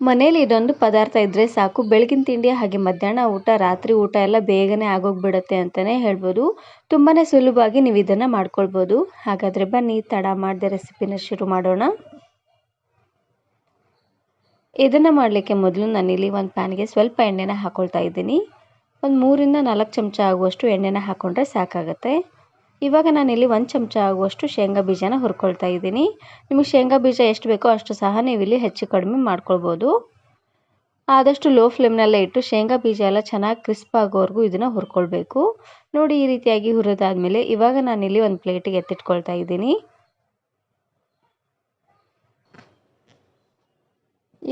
ಮನೇಲಿ ಇದೊಂದು ಪದಾರ್ಥ ಇದ್ದರೆ ಸಾಕು. ಬೆಳಗಿನ ತಿಂಡಿ, ಹಾಗೆ ಮಧ್ಯಾಹ್ನ ಊಟ, ರಾತ್ರಿ ಊಟ ಎಲ್ಲ ಬೇಗನೆ ಆಗೋಗ್ಬಿಡುತ್ತೆ ಅಂತಲೇ ಹೇಳ್ಬೋದು. ತುಂಬಾ ಸುಲಭವಾಗಿ ನೀವು ಇದನ್ನು ಮಾಡ್ಕೊಳ್ಬೋದು. ಹಾಗಾದರೆ ಬನ್ನಿ, ತಡ ಮಾಡದೆ ರೆಸಿಪಿನ ಶುರು ಮಾಡೋಣ. ಇದನ್ನು ಮಾಡಲಿಕ್ಕೆ ಮೊದಲು ನಾನಿಲ್ಲಿ ಒಂದು ಪ್ಯಾನ್ಗೆ ಸ್ವಲ್ಪ ಎಣ್ಣೆನ ಹಾಕ್ಕೊಳ್ತಾ ಇದ್ದೀನಿ. ಒಂದು ಮೂರಿಂದ ನಾಲ್ಕು ಚಮಚ ಆಗುವಷ್ಟು ಎಣ್ಣೆನ ಹಾಕ್ಕೊಂಡ್ರೆ ಸಾಕಾಗುತ್ತೆ. ಇವಾಗ ನಾನಿಲ್ಲಿ ಒಂದು ಚಮಚ ಆಗುವಷ್ಟು ಶೇಂಗಾ ಬೀಜನ ಹುರ್ಕೊಳ್ತಾ ಇದ್ದೀನಿ. ನಿಮಗೆ ಶೇಂಗಾ ಬೀಜ ಎಷ್ಟು ಬೇಕೋ ಅಷ್ಟು ಸಹ ನೀವು ಇಲ್ಲಿ ಹೆಚ್ಚು ಕಡಿಮೆ ಮಾಡ್ಕೊಳ್ಬೋದು. ಆದಷ್ಟು ಲೋ ಫ್ಲೇಮ್ನಲ್ಲೇ ಇಟ್ಟು ಶೇಂಗಾ ಬೀಜ ಎಲ್ಲ ಚೆನ್ನಾಗಿ ಕ್ರಿಸ್ಪ್ ಆಗೋವರೆಗೂ ಇದನ್ನು ಹುರ್ಕೊಳ್ಬೇಕು. ನೋಡಿ ಈ ರೀತಿಯಾಗಿ ಹುರಿದಾದ್ಮೇಲೆ ಇವಾಗ ನಾನಿಲ್ಲಿ ಒಂದು ಪ್ಲೇಟಿಗೆ ಎತ್ತಿಟ್ಕೊಳ್ತಾ ಇದ್ದೀನಿ.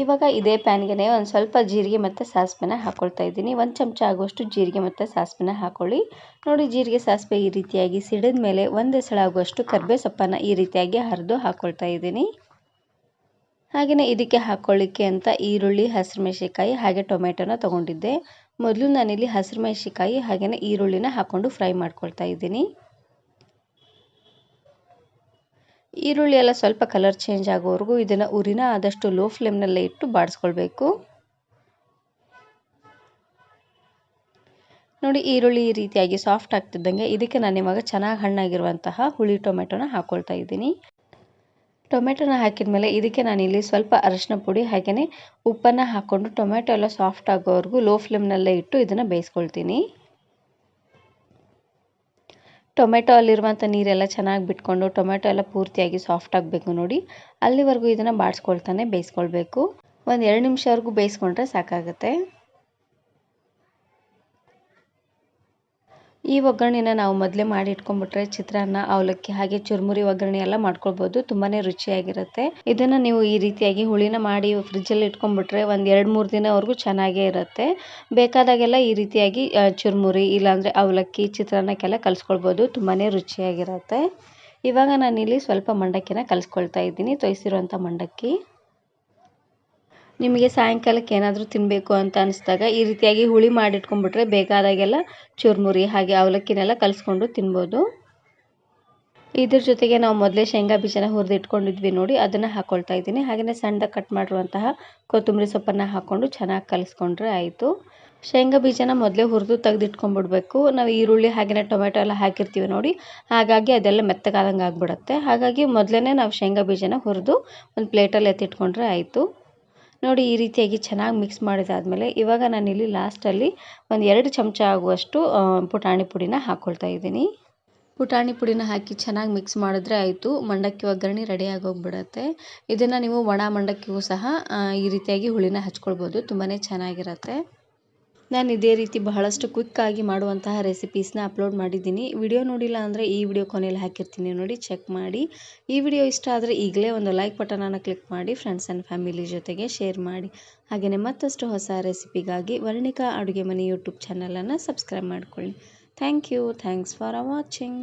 ಇವಾಗ ಇದೇ ಪ್ಯಾನ್ಗೆ ಒಂದು ಸ್ವಲ್ಪ ಜೀರಿಗೆ ಮತ್ತು ಸಾಸಿವೆನ ಹಾಕ್ಕೊಳ್ತಾ ಇದ್ದೀನಿ. ಒಂದು ಚಮಚ ಆಗುವಷ್ಟು ಜೀರಿಗೆ ಮತ್ತು ಸಾಸಿವೆನ ಹಾಕ್ಕೊಳ್ಳಿ ನೋಡಿ, ಜೀರಿಗೆ ಸಾಸಿವೆ ಈ ರೀತಿಯಾಗಿ ಸಿಡಿದ ಮೇಲೆ ಒಂದು ಆಗುವಷ್ಟು ಕರ್ಬೇ ಸೊಪ್ಪನ್ನು ಈ ರೀತಿಯಾಗಿ ಹರಿದು ಹಾಕ್ಕೊಳ್ತಾ ಇದ್ದೀನಿ. ಹಾಗೆಯೇ ಇದಕ್ಕೆ ಹಾಕ್ಕೊಳ್ಳಿಕ್ಕೆ ಅಂತ ಈರುಳ್ಳಿ ಹಸಿರು ಮೆಣಸಿಕಾಯಿ ಹಾಗೆ ಟೊಮೆಟೊನ ತೊಗೊಂಡಿದ್ದೆ. ಮೊದಲು ನಾನಿಲ್ಲಿ ಹಸಿರು ಮೆಣಸಿಕಾಯಿ ಹಾಗೆಯೇ ಈರುಳ್ಳಿನ ಹಾಕ್ಕೊಂಡು ಫ್ರೈ ಮಾಡ್ಕೊಳ್ತಾ ಇದ್ದೀನಿ. ಈರುಳ್ಳಿ ಎಲ್ಲ ಸ್ವಲ್ಪ ಕಲರ್ ಚೇಂಜ್ ಆಗೋವರೆಗೂ ಇದನ್ನು ಉರಿನ ಆದಷ್ಟು ಲೋ ಫ್ಲೇಮ್ನಲ್ಲೇ ಇಟ್ಟು ಬಾಡಿಸ್ಕೊಳ್ಬೇಕು. ನೋಡಿ ಈರುಳ್ಳಿ ಈ ರೀತಿಯಾಗಿ ಸಾಫ್ಟ್ ಆಗ್ತಿದ್ದಂಗೆ ಇದಕ್ಕೆ ನಾನು ಇವಾಗ ಚೆನ್ನಾಗಿ ಹಣ್ಣಾಗಿರುವಂತಹ ಹುಳಿ ಟೊಮೆಟೊನ ಹಾಕ್ಕೊಳ್ತಾ ಇದ್ದೀನಿ. ಟೊಮೆಟೊನ ಹಾಕಿದ ಮೇಲೆ ಇದಕ್ಕೆ ನಾನಿಲ್ಲಿ ಸ್ವಲ್ಪ ಅರಶಿನ ಪುಡಿ ಹಾಗೆಯೇ ಉಪ್ಪನ್ನು ಹಾಕ್ಕೊಂಡು ಟೊಮೆಟೊ ಎಲ್ಲ ಸಾಫ್ಟ್ ಆಗೋವರೆಗೂ ಲೋ ಫ್ಲೇಮ್ನಲ್ಲೇ ಇಟ್ಟು ಇದನ್ನು ಬೇಯಿಸ್ಕೊಳ್ತೀನಿ. ಟೊಮೆಟೊ ಅಲ್ಲಿರುವಂಥ ನೀರೆಲ್ಲ ಚೆನ್ನಾಗಿ ಬಿಟ್ಕೊಂಡು ಟೊಮೆಟೊ ಎಲ್ಲ ಪೂರ್ತಿಯಾಗಿ ಸಾಫ್ಟ್ ಆಗಬೇಕು ನೋಡಿ. ಅಲ್ಲಿವರೆಗೂ ಇದನ್ನು ಬಾಡಿಸ್ಕೊಳ್ತಾನೆ, ಬೇಯಿಸ್ಕೊಳ್ಬೇಕು. ಒಂದು ಎರಡು ನಿಮಿಷವರೆಗೂ ಬೇಯಿಸ್ಕೊಂಡ್ರೆ ಸಾಕಾಗುತ್ತೆ. ಈ ಒಗ್ಗರಣೆನ ನಾವು ಮೊದಲೇ ಮಾಡಿ ಇಟ್ಕೊಂಡ್ಬಿಟ್ರೆ ಚಿತ್ರಾನ್ನ, ಅವಲಕ್ಕಿ ಹಾಗೆ ಚುರುಮುರಿ ಒಗ್ಗರಣೆ ಎಲ್ಲ ಮಾಡ್ಕೊಳ್ಬೋದು. ತುಂಬಾ ರುಚಿಯಾಗಿರುತ್ತೆ. ಇದನ್ನು ನೀವು ಈ ರೀತಿಯಾಗಿ ಹುಳಿನ ಮಾಡಿ ಫ್ರಿಜ್ಜಲ್ಲಿ ಇಟ್ಕೊಂಡ್ಬಿಟ್ರೆ ಒಂದು ಎರಡು ಮೂರು ದಿನವರೆಗೂ ಚೆನ್ನಾಗೇ ಇರುತ್ತೆ. ಬೇಕಾದಾಗೆಲ್ಲ ಈ ರೀತಿಯಾಗಿ ಚುರುಮುರಿ ಇಲ್ಲಾಂದರೆ ಅವಲಕ್ಕಿ, ಚಿತ್ರಾನ್ನಕ್ಕೆಲ್ಲ ಕಲಿಸ್ಕೊಳ್ಬೋದು. ತುಂಬಾ ರುಚಿಯಾಗಿರುತ್ತೆ. ಇವಾಗ ನಾನಿಲ್ಲಿ ಸ್ವಲ್ಪ ಮಂಡಕ್ಕಿನ ಕಲಿಸ್ಕೊಳ್ತಾ ಇದ್ದೀನಿ. ತೊಯ್ಸಿರುವಂಥ ಮಂಡಕ್ಕಿ. ನಿಮಗೆ ಸಾಯಂಕಾಲಕ್ಕೆ ಏನಾದರೂ ತಿನ್ನಬೇಕು ಅಂತ ಅನಿಸ್ದಾಗ ಈ ರೀತಿಯಾಗಿ ಹುಳಿ ಮಾಡಿಟ್ಕೊಂಡ್ಬಿಟ್ರೆ ಬೇಕಾದಾಗೆಲ್ಲ ಚುರುಮುರಿ ಹಾಗೆ ಅವಲಕ್ಕಿನೆಲ್ಲ ಕಲಿಸ್ಕೊಂಡು ತಿನ್ಬೋದು. ಇದ್ರ ಜೊತೆಗೆ ನಾವು ಮೊದಲೇ ಶೇಂಗಾ ಬೀಜನ ಹುರಿದಿಟ್ಕೊಂಡಿದ್ವಿ ನೋಡಿ, ಅದನ್ನು ಹಾಕ್ಕೊಳ್ತಾ ಇದ್ದೀನಿ. ಹಾಗೆಯೇ ಸಣ್ಣದಾಗಿ ಕಟ್ ಮಾಡಿರುವಂತಹ ಕೊತ್ತಂಬರಿ ಸೊಪ್ಪನ್ನು ಹಾಕ್ಕೊಂಡು ಚೆನ್ನಾಗಿ ಕಲಿಸ್ಕೊಂಡ್ರೆ ಆಯಿತು. ಶೇಂಗಾ ಬೀಜನ ಮೊದಲೇ ಹುರಿದು ತೆಗೆದಿಟ್ಕೊಂಡ್ಬಿಡ್ಬೇಕು. ನಾವು ಈರುಳ್ಳಿ ಹಾಗೆಯೇ ಟೊಮೆಟೊ ಎಲ್ಲ ಹಾಕಿರ್ತೀವಿ ನೋಡಿ, ಹಾಗಾಗಿ ಅದೆಲ್ಲ ಮೆತ್ತಗಾದಂಗೆ ಆಗಿಬಿಡುತ್ತೆ. ಹಾಗಾಗಿ ಮೊದಲೇ ನಾವು ಶೇಂಗಾ ಬೀಜನ ಹುರಿದು ಒಂದು ಪ್ಲೇಟಲ್ಲಿ ಎತ್ತಿಟ್ಕೊಂಡ್ರೆ ಆಯಿತು. ನೋಡಿ ಈ ರೀತಿಯಾಗಿ ಚೆನ್ನಾಗಿ ಮಿಕ್ಸ್ ಮಾಡಿದಾದಮೇಲೆ ಇವಾಗ ನಾನಿಲ್ಲಿ ಲಾಸ್ಟಲ್ಲಿ ಒಂದು ಎರಡು ಚಮಚ ಆಗುವಷ್ಟು ಪುಟಾಣಿ ಪುಡಿನ ಹಾಕ್ಕೊಳ್ತಾ ಇದ್ದೀನಿ. ಪುಟಾಣಿ ಪುಡಿನ ಹಾಕಿ ಚೆನ್ನಾಗಿ ಮಿಕ್ಸ್ ಮಾಡಿದ್ರೆ ಆಯಿತು. ಮಂಡಕ್ಕಿ ಒಗ್ಗರಣೆ ರೆಡಿ ಆಗೋಗ್ಬಿಡುತ್ತೆ. ಇದನ್ನು ನೀವು ಒಣ ಮಂಡಕ್ಕಿಗೂ ಸಹ ಈ ರೀತಿಯಾಗಿ ಹುಳಿನ ಹಚ್ಕೊಳ್ಬೋದು. ತುಂಬಾ ಚೆನ್ನಾಗಿರುತ್ತೆ. ನಾನು ಇದೇ ರೀತಿ ಬಹಳಷ್ಟು ಕ್ವಿಕ್ಕಾಗಿ ಮಾಡುವಂತಹ ರೆಸಿಪೀಸ್ನ ಅಪ್ಲೋಡ್ ಮಾಡಿದ್ದೀನಿ. ವಿಡಿಯೋ ನೋಡಿಲ್ಲ ಅಂದರೆ ಈ ವಿಡಿಯೋ ಕೊನೆಯಲ್ಲಿ ಹಾಕಿರ್ತೀನಿ. ನೋಡಿ ಚೆಕ್ ಮಾಡಿ. ಈ ವಿಡಿಯೋ ಇಷ್ಟ ಆದರೆ ಈಗಲೇ ಒಂದು ಲೈಕ್ ಬಟನನ್ನು ಕ್ಲಿಕ್ ಮಾಡಿ ಫ್ರೆಂಡ್ಸ್ ಆ್ಯಂಡ್ ಫ್ಯಾಮಿಲಿ ಜೊತೆಗೆ ಶೇರ್ ಮಾಡಿ. ಹಾಗೆಯೇ ಮತ್ತಷ್ಟು ಹೊಸ ರೆಸಿಪಿಗಾಗಿ ವರ್ಣಿಕಾ ಅಡುಗೆ ಮನೆ ಯೂಟ್ಯೂಬ್ ಚಾನಲನ್ನು ಸಬ್ಸ್ಕ್ರೈಬ್ ಮಾಡಿಕೊಳ್ಳಿ. Thank you thanks for watching